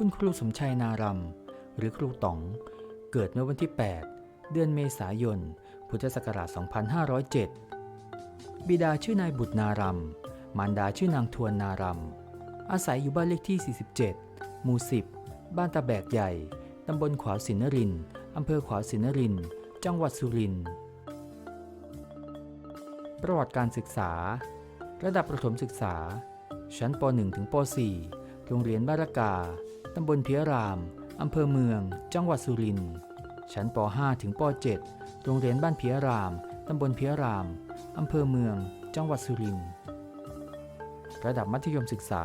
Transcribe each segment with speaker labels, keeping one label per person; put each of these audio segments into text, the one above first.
Speaker 1: คุณครูสมชัยนารำหรือครูต๋อง เกิดเมื่อวันที่ 8 เดือนเมษายน พุทธศักราช 2507 บิดาชื่อนายบุตรนารำมารดาชื่อนางทวนนารำอาศัยอยู่บ้านเลขที่ 47 หมู่ 10 บ้านตะแบกใหญ่ ตำบลขวาวสินนรินอำเภอขวาวสินนริน จังหวัดสุรินทร์ ประวัติการศึกษา ระดับประถมศึกษา ชั้นป .1 ถึงป .4 โรงเรียนบ้านระกา ตำบลเพียราม อำเภอเมือง จังหวัดสุรินทร์ชั้นป .5 ถึงป .7 โรงเรียนบ้านเพียราม ตำบลเพียราม อำเภอเมือง จังหวัดสุรินทร์ระดับมัธยมศึกษา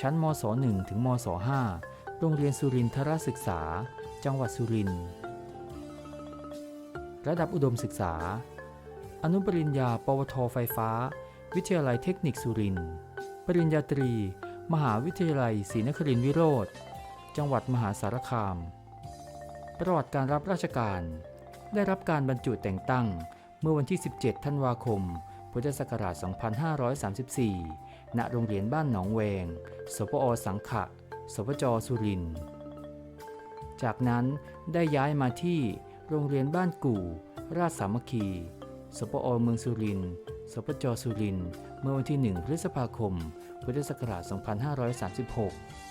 Speaker 1: ชั้นมศ 1 ถึงมศ 5 โรงเรียนสุรินทรศึกษา จังหวัดสุรินทร์ระดับอุดมศึกษา อนุปริญญา ปวท ไฟฟ้า วิทยาลัยเทคนิคสุรินทร์ ปริญญาตรี มหาวิทยาลัยศรีนครินทรวิโรธ จังหวัดมหาสารคามประวัติการรับราชการ ได้รับการบรรจุแต่งตั้งเมื่อวันที่ 17 ธันวาคม พุทธศักราช 2534 ณ โรงเรียนบ้านหนองแวงสปอสังขะสปจสุริน จากนั้นได้ย้ายมาที่โรงเรียนบ้านกู่ ราชสามัคคีสปอเมืองสุรินสปจสุริน เมื่อวันที่ 1 พฤษภาคม พุทธศักราช 2536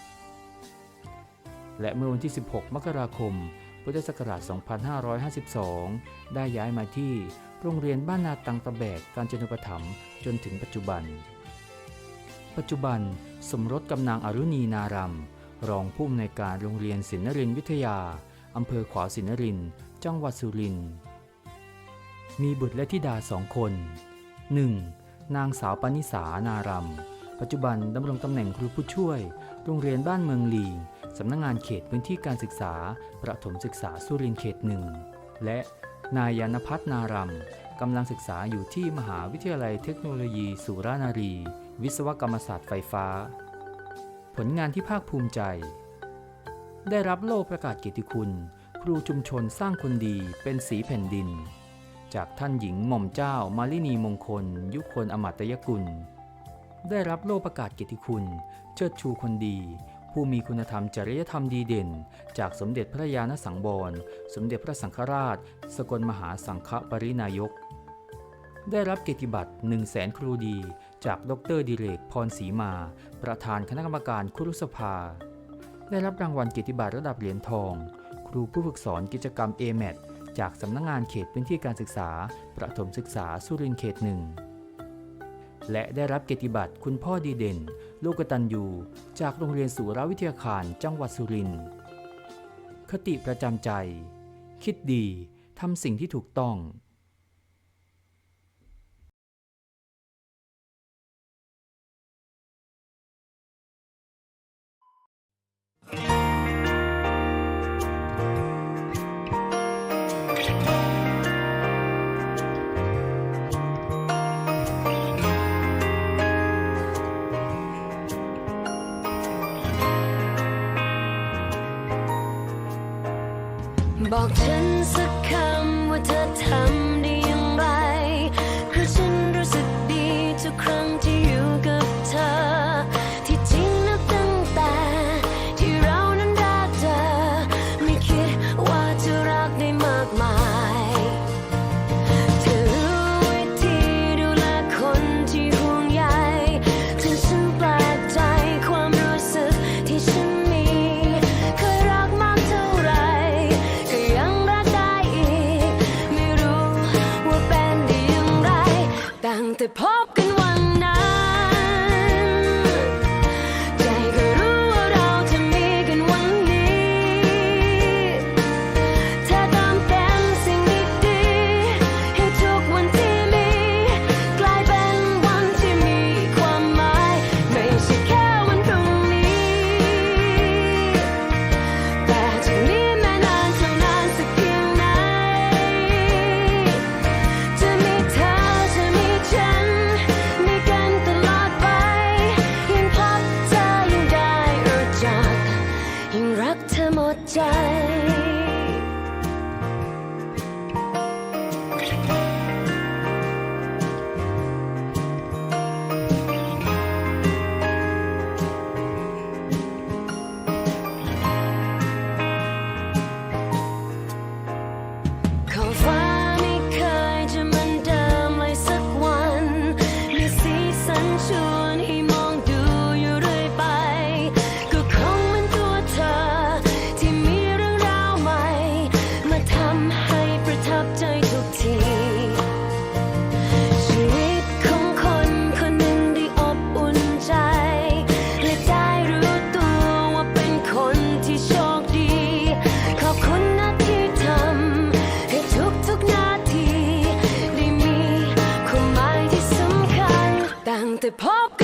Speaker 1: และเมื่อวันที่ 16 มกราคม พุทธศักราช 2552 ได้ย้ายมาที่โรงเรียนบ้านนาตังตะแบกกาญจนุปถัมภ์จนถึงปัจจุบัน ปัจจุบันสมรสกับนางอรุณีนารำรองผู้อำนวยการโรงเรียนศิลนรินวิทยา อำเภอขวาวศิลนรินจังหวัดสุรินทร์มีบุตรและธิดาสองคน 1. นางสาวปณิสานารำ ปัจจุบันดำรงตำแหน่งครูผู้ช่วย โรงเรียนบ้านเมืองลีสำนักงงานเขตพื้นที่การศึกษา ประถมศึกษาสุรินเขตหนึ่ง และนายยานพัฒนารำกำลังศึกษาอยู่ที่มหาวิทยาลัยเทคโนโลยีสุรานารี วิศวกรรมศาสตร์ไฟฟ้า ผลงานที่ภาคภูมิใจ ได้รับโล่ประกาศเกียรติคุณ ครูชุมชนสร้างคนดีเป็นสีแผ่นดิน จากท่านหญิงหม่อมเจ้ามาลินีมงคล ยุคนอมัตยกุล ได้รับโล่ประกาศเกียรติคุณ เชิดชูคนดี ผู้มีคุณธรรมจริยธรรมดีเด่น จากสมเด็จพระยาณสังวรสมเด็จพระสังฆราช สกลมหาสังฆปรินายก ได้รับเกียรติบัตร1 0 0 0 0แสนครูดี จากดรดิเรกพรศรีมา ประธานคณะกรรมการครุสภา ได้รับรางวัลเกียรติบัตรระดับเหรียญทอง ครูผู้ฝึกสอนกิจกรรม a m a t จากสำนักงงานเขตพื้นที่การศึกษา ประถมศึกษาสุรินทร์เขตหนึ่ง และได้รับเกียรติบัตรคุณพ่อดีเด่น ลูกกตัญญูจากโรงเรียนสุรวิทยาคารจังหวัดสุรินทร์คติประจำใจ คิดดีทำสิ่งที่ถูกต้อง
Speaker 2: บอ ตั้ง Antypop!